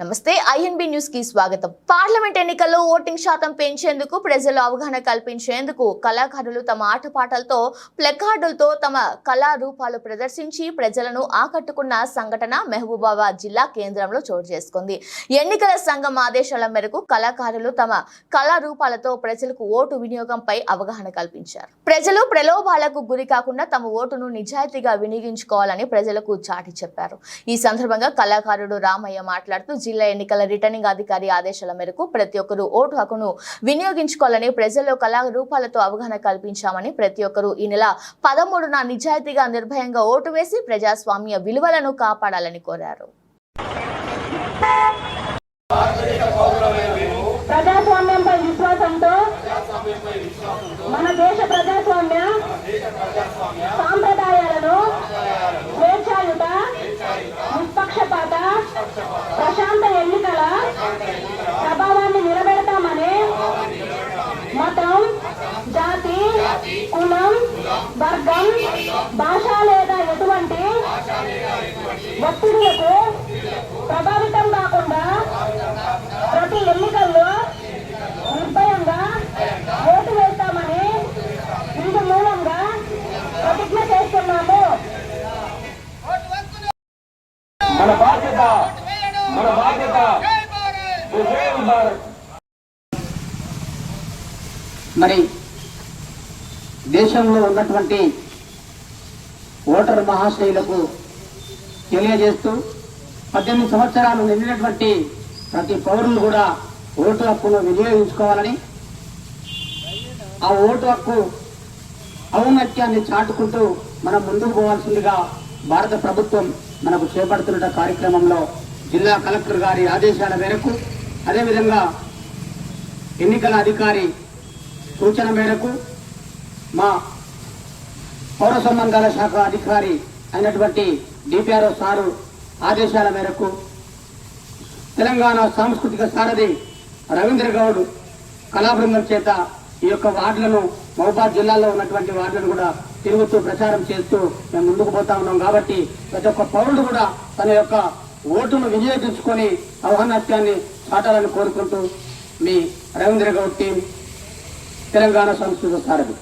నమస్తే ఐఎన్బి న్యూస్కి స్వాగతం. పార్లమెంట్ ఎన్నికల్లో ఓటింగ్ శాతం పెంచేందుకు ప్రజలు అవగాహన కల్పించేందుకు కళాకారులు తమ ఆటపాటలతో ప్లెకార్డులతో తమ కళారూపాలు ప్రదర్శించి ప్రజలను ఆకట్టుకున్న సంఘటన మహబూబాబాద్ జిల్లా కేంద్రంలో చోటు చేసుకుంది. ఎన్నికల సంఘం ఆదేశాల మేరకు కళాకారులు తమ కళా రూపాలతో ప్రజలకు ఓటు వినియోగంపై అవగాహన కల్పించారు. ప్రజలు ప్రలోభాలకు గురి కాకుండా తమ ఓటును నిజాయితీగా వినియోగించుకోవాలని ప్రజలకు చాటి చెప్పారు. ఈ సందర్భంగా కళాకారుడు రామయ్య మాట్లాడుతూ జిల్లా ఎన్నికల రిటర్నింగ్ అధికారి ఆదేశాల మేరకు ప్రతి ఒక్కరూ ఓటు హక్కును వినియోగించుకోవాలని ప్రజల్లో కళా రూపాలతో అవగాహన కల్పించామని ప్రతి ఒక్కరూ ఈ నెల పదమూడున నిజాయితీగా నిర్భయంగా ఓటు వేసి ప్రజాస్వామ్య విలువలను కాపాడాలని కోరారు. ప్రజాస్వామ్యంపై విశ్వాసంతో మన దేశ వర్గం భాష లేదా ఎటువంటి ఒత్తిడులకు ప్రభావితం కాకుండా ప్రతి ఎన్నికల్లో నిర్భయంగా ఓటు వేస్తామని ఇందు మూలంగా ప్రతిజ్ఞ చేస్తున్నాము. మన బాధ్యత మన బాధ్యత జై భారత్. మరి దేశంలో ఉన్నటువంటి ఓటర్ మహాశయులకు తెలియజేస్తూ పద్దెనిమిది సంవత్సరాలు నిండినటువంటి ప్రతి పౌరులు కూడా ఓటు హక్కును వినియోగించుకోవాలని ఆ ఓటు హక్కు ఔన్నత్యాన్ని చాటుకుంటూ మనం ముందుకు పోవాల్సిందిగా భారత ప్రభుత్వం మనకు చేపడుతున్న కార్యక్రమంలో జిల్లా కలెక్టర్ గారి ఆదేశాల మేరకు అదేవిధంగా ఎన్నికల అధికారి సూచన మేరకు మా పౌర సంబంధాల శాఖ అధికారి అయినటువంటి డిపిఆర్ఓ సారు ఆదేశాల మేరకు తెలంగాణ సాంస్కృతిక సారథి రవీంద్ర గౌడ్ కళాబృందం చేత ఈ యొక్క వార్డులను మహబాద్ జిల్లాలో ఉన్నటువంటి వార్డులను కూడా తిరుగుతూ ప్రచారం చేస్తూ మేము ముందుకు పోతా ఉన్నాం కాబట్టి ప్రతి ఒక్క పౌరుడు కూడా తన యొక్క ఓటును వినియోగించుకొని అవగాహనత్యాన్ని చాటాలని కోరుకుంటూ మీ రవీంద్ర గౌడ్ టీం తెలంగాణ సంస్కృత సారథి.